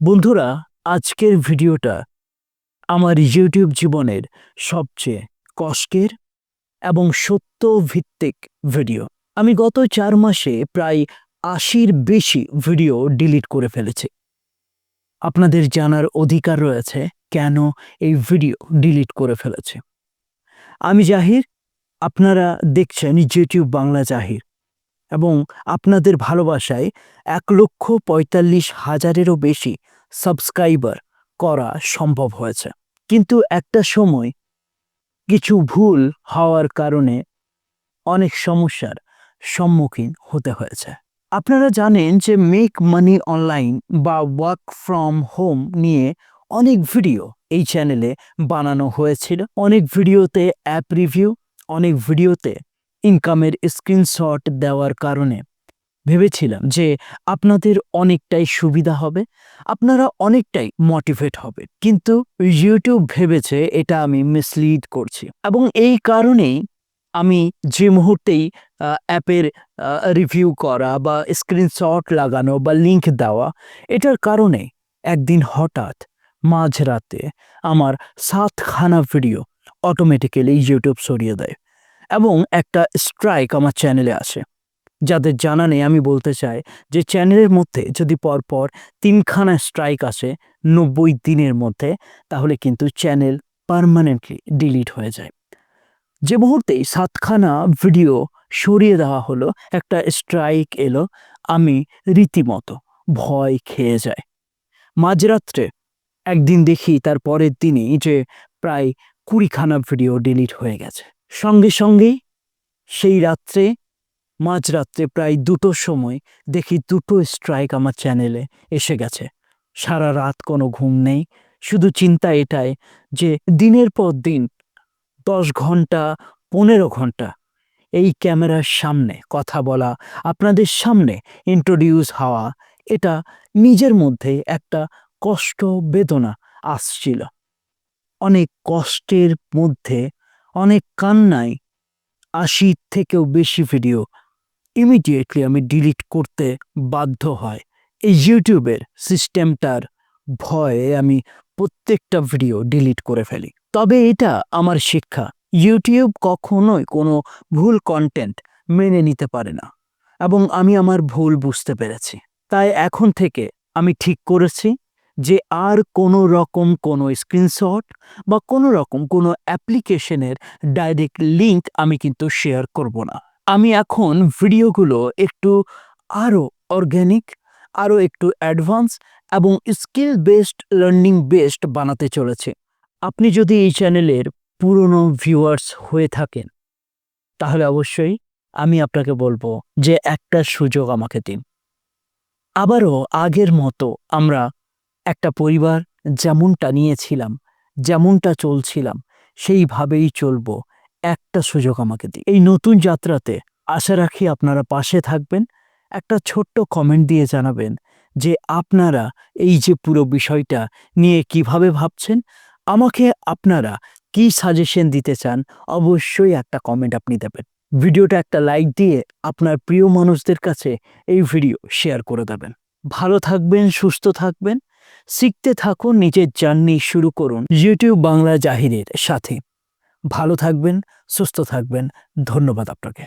বন্ধুরা, আজকের ভিডিওটা আমার ইউটিউব জীবনের সবচেয়ে কষ্টের এবং সত্য ভিত্তিক ভিডিও। আমি গত চার মাসে প্রায় আশির বেশি ভিডিও ডিলিট করে ফেলেছি। আপনাদের জানার অধিকার রয়েছে কেন এই ভিডিও ডিলিট করে ফেলেছে। আমি জাহির, আপনারা দেখছেন ইউটিউব বাংলা জাহির। এবং আপনাদের ভালোবাসায় এক লক্ষ পঁয়তাল্লিশ হাজারেরও বেশি সাবস্ক্রাইবার করা সম্ভব হয়েছে। কিন্তু একটা সময় কিছু ভুল হওয়ার কারণে অনেক সমস্যার সম্মুখীন হতে হয়েছে। আপনারা জানেন যে মেক মানি অনলাইন বা ওয়ার্ক ফ্রম হোম নিয়ে অনেক ভিডিও এই চ্যানেলে বানানো হয়েছিল। অনেক ভিডিওতে অ্যাপ রিভিউ অনেক ভিডিওতে ইনকামের স্ক্রিনশট দেওয়ার কারণে। ভেবেছিলাম যে আপনাদের অনেকটাই সুবিধা হবে, আপনারা অনেকটাই মোটিভেট হবে। কিন্তু ইউটিউব ভেবেছে এটা আমি মিসলিড করছি এবং এই কারণেই আমি যে মুহূর্তেই অ্যাপের রিভিউ করা বা স্ক্রিনশট লাগানো বা লিংক দেওয়া, এটার কারণে একদিন হঠাৎ মাঝরাতে আমার সাতখানা ভিডিও অটোমেটিক্যালি ইউটিউব সরিয়ে দেয়। এবং একটা স্ট্রাইক আমার চ্যানেলে আসে। যাদের জানা নেই, আমি বলতে চাই যে চ্যানেলের মধ্যে যদি পরপর তিনখানা স্ট্রাইক আসে নব্বই দিনের মধ্যে, তাহলে কিন্তু চ্যানেল পারমানেন্টলি ডিলিট হয়ে যায়। যে মুহূর্তেই সাতখানা ভিডিও সরিয়ে দেওয়া হলো, একটা স্ট্রাইক এলো, আমি রীতিমতো ভয় খেয়ে যায় মাঝরাত্রে একদিন দেখি তার পরের দিনই যে প্রায় কুড়িখানা ভিডিও ডিলিট হয়ে গেছে। সঙ্গে সঙ্গেই সেই রাত্রে, মাঝরাত্রে প্রায় দুটোর সময় দেখি দুটো স্ট্রাইক আমার চ্যানেলে এসে গেছে। সারা রাত কোনো ঘুম নেই। শুধু চিন্তা এটাই যে দিনের পর দিন দশ ঘণ্টা, পনেরো ঘণ্টা এই ক্যামেরার সামনে কথা বলা, আপনাদের সামনে ইন্ট্রোডিউস হওয়া, এটা নিজের মধ্যে একটা কষ্ট বেদনা আসছিল। অনেক কষ্টের মধ্যে অনেক কান্নায়, আশির থেকেও বেশি ভিডিও ইমিডিয়েটলি আমি ডিলিট করতে বাধ্য হয়। এই ইউটিউবের সিস্টেমটার ভয়ে আমি প্রত্যেকটা ভিডিও ডিলিট করে ফেলি। তবে এটা আমার শিক্ষা, ইউটিউব কখনোই কোনো ভুল কন্টেন্ট মেনে নিতে পারে না এবং আমি আমার ভুল বুঝতে পেরেছি। তাই এখন থেকে আমি ঠিক করেছি যে আর কোনো রকম কোনো স্ক্রিনশট বা কোনো রকম কোনো অ্যাপ্লিকেশনের ডাইরেক্ট লিংক আমি কিন্তু শেয়ার করব না। আমি এখন ভিডিওগুলো একটু আরও অর্গ্যানিক আরও একটু অ্যাডভান্স এবং স্কিল বেসড লার্নিং বেসড বানাতে চলেছে। আপনি যদি এই চ্যানেলের পুরনো ভিউয়ার্স হয়ে থাকেন, তাহলে অবশ্যই আমি আপনাকে বলব যে একটা সুযোগ আমাকে দিন। আবারও আগের মতো আমরা একটা পরিবার যেমনটা নিয়েছিলাম, যেমনটা চলছিলাম, সেইভাবেই চলবো। একটা সুযোগ আমাকে দিন। এই নতুন যাত্রাতে আশা রাখি আপনারা পাশে থাকবেন। একটা ছোট্ট কমেন্ট দিয়ে জানাবেন যে আপনারা এই যে পুরো বিষয়টা নিয়ে কীভাবে ভাবছেন, আমাকে আপনারা কি সাজেশন দিতে চান, অবশ্যই একটা কমেন্ট আপনি দেবেন। ভিডিওটা একটা লাইক দিয়ে আপনার প্রিয় মানুষদের কাছে এই ভিডিও শেয়ার করে দেবেন। ভালো থাকবেন, সুস্থ থাকবেন। শিখতে থাকুন, নিজের জার্নি শুরু করুন। ইউটিউব বাংলা জাহিরের সাথে। ভালো থাকবেন, সুস্থ থাকবেন। ধন্যবাদ আপনাকে।